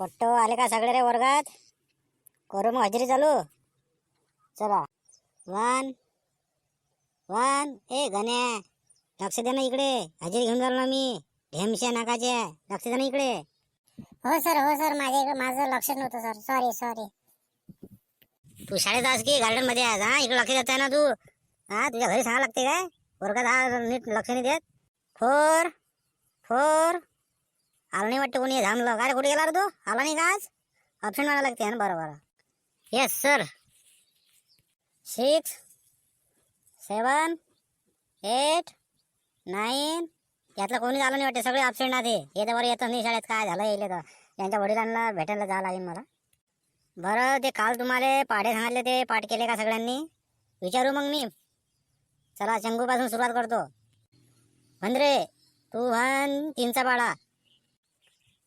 पट्ट आले का सगळे रे वर्गात? करू मग हजेरी चालू. चला. वन. वन. ए गण्या लक्ष दे ना इकडे. हजेरी घेऊन जाऊ ना मी. ढेमशा नाकाच्या. लक्ष दे ना इकडे. हो सर. हो सर. माझ्या इकडे माझं लक्ष नव्हतं सर. सॉरी सॉरी तू शाळेत आज की? गार्डनमध्ये आज हा? इकडे लक्ष देत आहे ना तू? हा तुझ्या घरी सांगा लागते काय? वर्गात हा नीट लक्ष नाही देत? फोर. फोर. आला नाही वाटतं कोणी. थांबलं काय रे, कुठे गेला रे तू? आला नाही का आज? ऑप्शन म्हणायला लागते ना बरं बरं yes sir six seven eight nine यातलं कोणी आलं नाही वाटते. सगळे ऑप्शन ना ते येतं बरं येतं नाही शाळेत. काय झालं येईल तर. यांच्या वडिलांना भेटायला जावं लागेल मला. बरं ते काल तुम्हाला पाढे सांगितले ते. पाठ केले का सगळ्यांनी? विचारू मग मी. चला शंकूपासून सुरुवात करतो. भंद्रे तू म्हण तीनचा पाडा.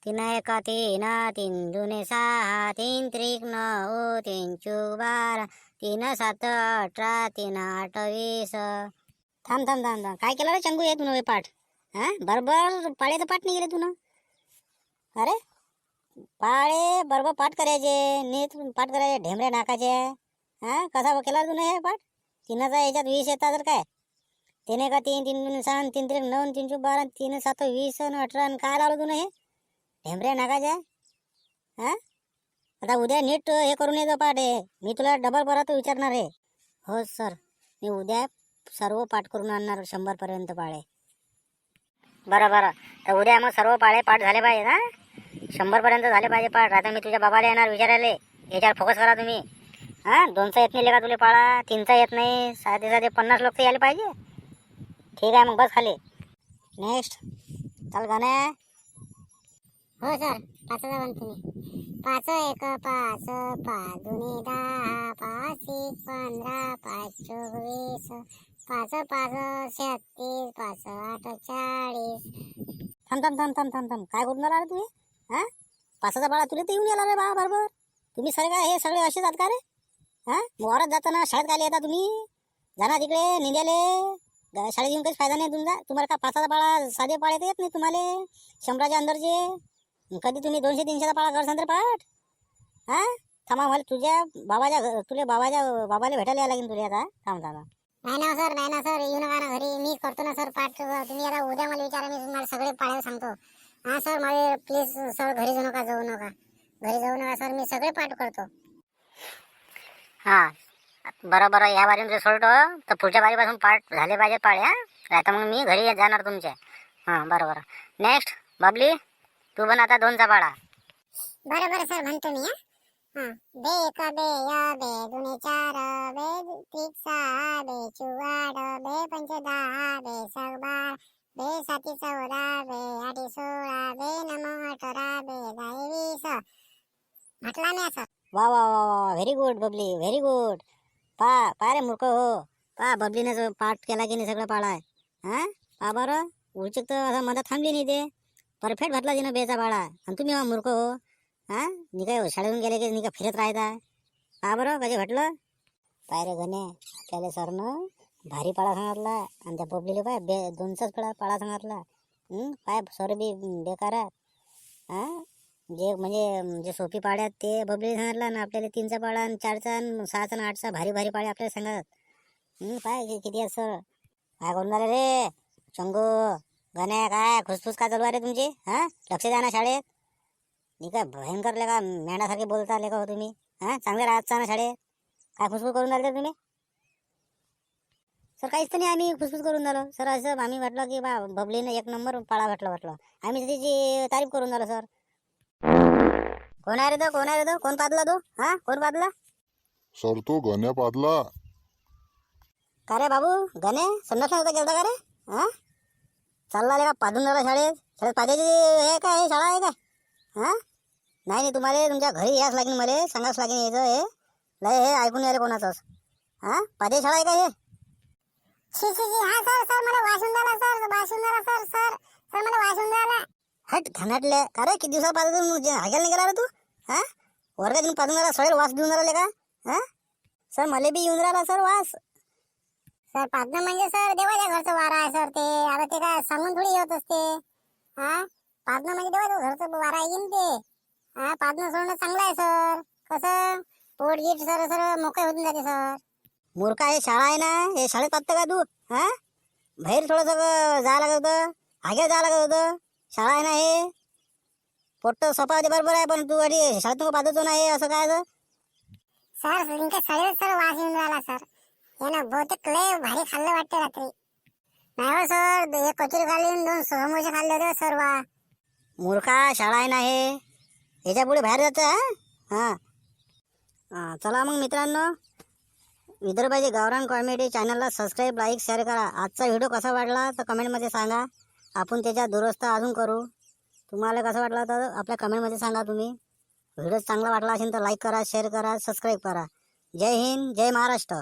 तीन एका तीन तीन दुने सहा तीन त्रिक नऊ तीन चू बारा तीन सात अठरा तीन आठ वीस थांब थांब थांब थांब काय केलं रे चंगू ये तुला पाठ हा बरोबर पाळ्याचं पाठ नाही गेले तुला अरे पाळे बरोबर पाठ करायचे नीट पाठ करायचे ढेमरे नाकाचे हा कसा केला तुला हे पाठ तिनाचा याच्यात वीस येतात तर काय तिने का तीन तीन दोन सहा तीन त्रिक नऊ तीन चौ बारा तीन सात वीस अठरा काय लावलं तुला हे ढेमरे नाकाचे हा? आता उद्या नीट हे करून येतो पाठ आहे मी तुला डबल परत विचारणार आहे. हो सर मी उद्या सर्व पाठ करून आणणार शंभरपर्यंत पाळे. बरं बरं. तर उद्या मग सर्व पाळे पाठ झाले पाहिजे ना शंभरपर्यंत झाले पाहिजे पाठ. आता मी तुझ्या बाबाला येणार विचारायला. याच्यावर फोकस करा तुम्ही. हां? दोनचा येत नाही का तुला पाळा. तीनचा येत नाही. साधे साधे पन्नास लोक तर यायला पाहिजे. ठीक आहे मग बस खाली. नेक्स्ट चाल गाण्या. हो सर पाचचा म्हण तुम्ही. पाच एक पाच पाच. दोन्ही दहा पाच एक पंधरा पाच चोवीस. पाच पाच छत्तीस. पाच आठ चाळीस. थांब थांब थांब थांब थांब थांब. काय करून आला रे तुम्ही? हा? पासाचा बाळा तुला तर येऊन येणार रे बाळा बरोबर. तुम्ही सगळे काय हे सगळे असेच जात का रे? हा? वावरात जाताना शाळेत काय येता तुम्ही? जाणार तिकडे निंद्याले. शाळेत येऊन काही फायदा नाही तुमचा. तुम्हाला का पासाचा बाळा साधे पाळायचं येत नाही तुम्हाला? शंभराच्या अंदरचे. कधी तुम्ही दोनशे तीनशेचा पाळा करसान तर पाठ. हा? थांबा मला तुझ्या बाबाच्या घ- बाबाच्या बाबाला भेटायला यायला लागेल तुला आता. थांब थांबा. नाही ना सर नाही ना सर येऊ नका ना घरी. मी करतो ना सर पाठ. तुम्ही आता उद्या मला विचारा मी तुम्हाला सगळे पाळायला सांगतो. हा सर मला प्लीज सर घरी जाऊ नका जाऊ नका. घरी जाऊ नका सर मी सगळे पाठ करतो. हां. बरं बरं या बारीमध्ये सोडतो तर पुढच्या बारीपासून पाठ झाले पाहिजे पाळ्या हां? आता मग मी घरी जाणार तुमच्या हां बरं बरं नेक्स्ट बाबली. तू पण आता दोनचा पाडा बरं बरं सर म्हणतो मी हा. हा बे एक बे या बे दुने चार बे त्रिक सहा बे चुवाड बे पंच दहा बे सग बार बे साती चौदा बे आठी सोळा बे नमो अठरा बे दहा वीस. म्हटला नाही सर वा वा वा वा very good Babli very good पा पा रे मूर्ख हो. पा बबलीने जो पाठ केला की नाही सगळं पाळाय. हां? पा बरं. उलचिक तर असं मधात थांबली नाही ते. परफेक्ट घातला तिनं बेचा बाळा. आणि तुम्ही हा मूर्ख हो. हां? नि काय शाळेहून गेले की नि का फिरत राहता? हा बरं? कधी म्हटलं पाय रे गणे आपल्याला सरनं भारी पाळा सांगितला. आणि त्या बबलीला पाय बे दोनचाच पाळा पाळा सांगितला. पाय सर बी बेकार. आहे हां? जे म्हणजे जे सोपी पाड्यात ते बबली सांगितला. ना आपल्याला तीनचा पाळा आणि चारचा आणि सहाचा आणि आठचा भारी भारी पाड्या आपल्याला सांगतात पाय काय किती आहेत सर? काय करून झालं रे? शंगू गण्या काय? खुसफुस काय चालू आहे तुमची? हां? लक्ष द्या ना शाळेत. मी काय भयंकर लेका मेंढासारखे बोलता लेका हो तुम्ही. हां? चांगले राहता ना शाळेत. काय खुसफुस करून राहिले तुम्ही? सर काहीच तर नाही आम्ही खुसफुस करून झालो सर असं आम्ही म्हटलं की बा बबलीने एक नंबर पाळा म्हटलं म्हटलं. आम्ही त्याची तारीफ करून झालो सर. कोण आहे रे तो? कोण आहे रे तो? कोण पादला तो? हा? कोण पादला सर तो गण्या पादला का रे बाबू? गणे संडास होता गेलता का रे? हा? चालला आले का? पाधून झाला शाळेत? शाळेत पाद्याची हे काय? हे शाळा आहे काय? हा? नाही नाही तुम्हाला तुमच्या घरी याच लागेल मला सांगाच लागेल यायचं हे. लय हे ऐकून यायला कोणाचंच. हा? पाद्या शाळा आहे का हे? शी शी शी हा सर सर मला वाशून झाला सर वाशून झाला सर सर सर मला वाशून झाला हट घाणाटले का रे किती दिवसा हागेल नाही गेला रे तू? हा? वर्गात येऊन पाहून राहिला सगळे वास देऊन राहिले का? हा? सर मला बी येऊन राहिला सर वास. सर पाजणं म्हणजे सर देवाच्या घरचं वारा आहे सर ते. आता ते काय सांगून थोडी येत असते. हा? पाजणं म्हणजे देवाच्या घरचं वारा आहे ते? हा पाजणं सोडणं चांगलं आहे सर. कसं? पोट गीट सर सर मोकळे होऊन जाते सर. मूर्खा हे शाळा आहे ना? हे शाळेत पाहतं का तू हा? बाहेर थोडंसं जायला लागत होतं. आग्या जायला लागत होतं. शाळा आहे ना हे? पोट्ट सोपा होते बरोबर आहे पण तू अरे शाळेत तू पाहतो ना हे असं काय सर सर तुमच्या शाळेत सर वास येऊन राहिला सर. यानं बहुतेक लय भारी खाल्लं वाटतं रात्री नाही हो सर घालून दोन समोसे खाल्ले होते सर्व. मूर्खा शाळा आहे ना हे याच्यापुढे बाहेर जातं हा? हां. चला मग मित्रांनो. विदर्भाची गावरान कॉमेडी चॅनलला सबस्क्राईब लाईक शेअर करा. आजचा व्हिडिओ कसा वाटला तर कमेंटमध्ये सांगा. आपण त्याच्या दुरुस्त अजून करू. तुम्हाला कसं वाटला तर आपल्या कमेंटमध्ये सांगा तुम्ही. व्हिडिओ चांगला वाटला असेल तर लाईक करा शेअर करा सबस्क्राईब करा. जय हिंद जय महाराष्ट्र.